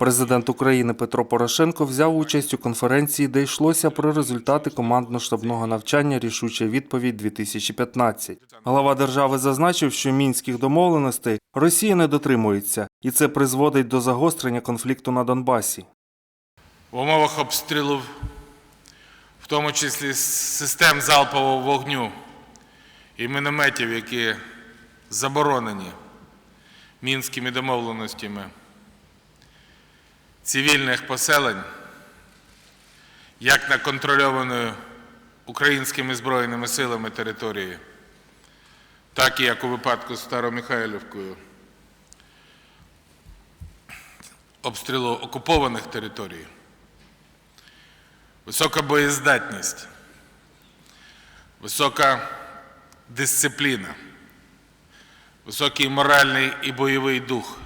Президент України Петро Порошенко взяв участь у конференції, де йшлося про результати командно-штабного навчання Рішуча відповідь 2015 Глава держави зазначив, що мінських домовленостей Росія не дотримується, і це призводить до загострення конфлікту на Донбасі. в умовах обстрілу, в тому числі систем залпового вогню і мінометів, які заборонені мінськими домовленостями цивільних поселень, як на контрольованої українськими збройними силами території, так і як у випадку з Старомихайлівкою, обстрілу окупованих територій. Висока боєздатність, висока дисципліна, високий моральний і бойовий дух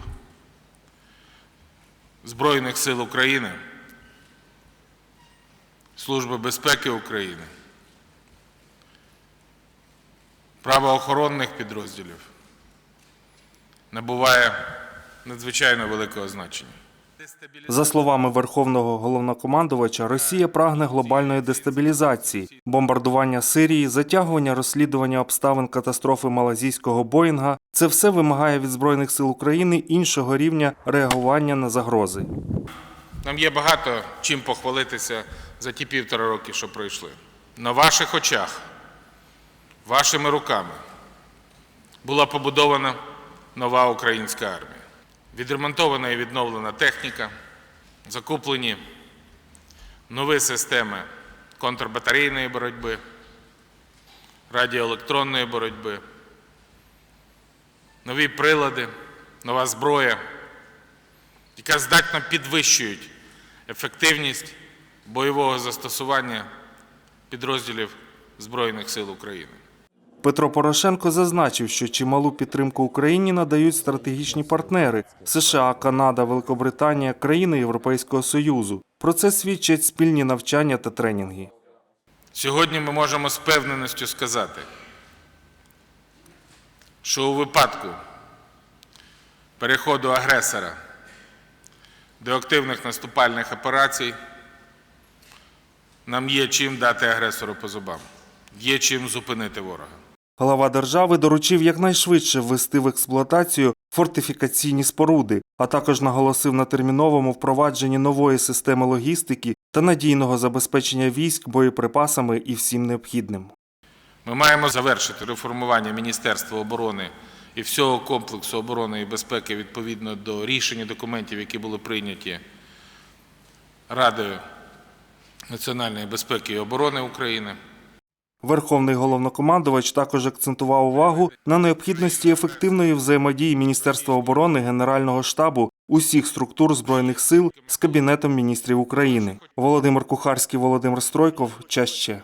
Збройних сил України, Служби безпеки України, правоохоронних підрозділів набуває надзвичайно великого значення. За словами верховного головнокомандувача, Росія прагне глобальної дестабілізації, бомбардування Сирії, затягування розслідування обставин катастрофи малазійського Боїнга. Це все вимагає від збройних сил України іншого рівня реагування на загрози. Нам є багато чим похвалитися за ті півтора роки, що пройшли. На ваших очах, вашими руками була побудована нова українська армія. Відремонтована і відновлена техніка, закуплені нові системи контрбатарейної боротьби, радіоелектронної боротьби, нові прилади, нова зброя, яка здатна підвищують ефективність бойового застосування підрозділів Збройних сил України. Петро Порошенко зазначив, що чималу підтримку Україні надають стратегічні партнери США, Канада, Великобританія, країни Європейського Союзу. Про це свідчать спільні навчання та тренінги. Сьогодні ми можемо з певненістю сказати, що у випадку переходу агресора до активних наступальних операцій нам є чим дати агресору по зубам, є чим зупинити ворога. Глава держави доручив якнайшвидше ввести в експлуатацію фортифікаційні споруди, а також наголосив на терміновому впровадженні нової системи логістики та надійного забезпечення військ боєприпасами і всім необхідним. Ми маємо завершити реформування Міністерства оборони і всього комплексу оборони і безпеки відповідно до рішень документів, які були прийняті Радою національної безпеки і оборони України. Верховний головнокомандувач також акцентував увагу на необхідності ефективної взаємодії Міністерства оборони Генерального штабу усіх структур збройних сил з Кабінетом міністрів України. Володимир Кухарський, Володимир Стройков. Час ще.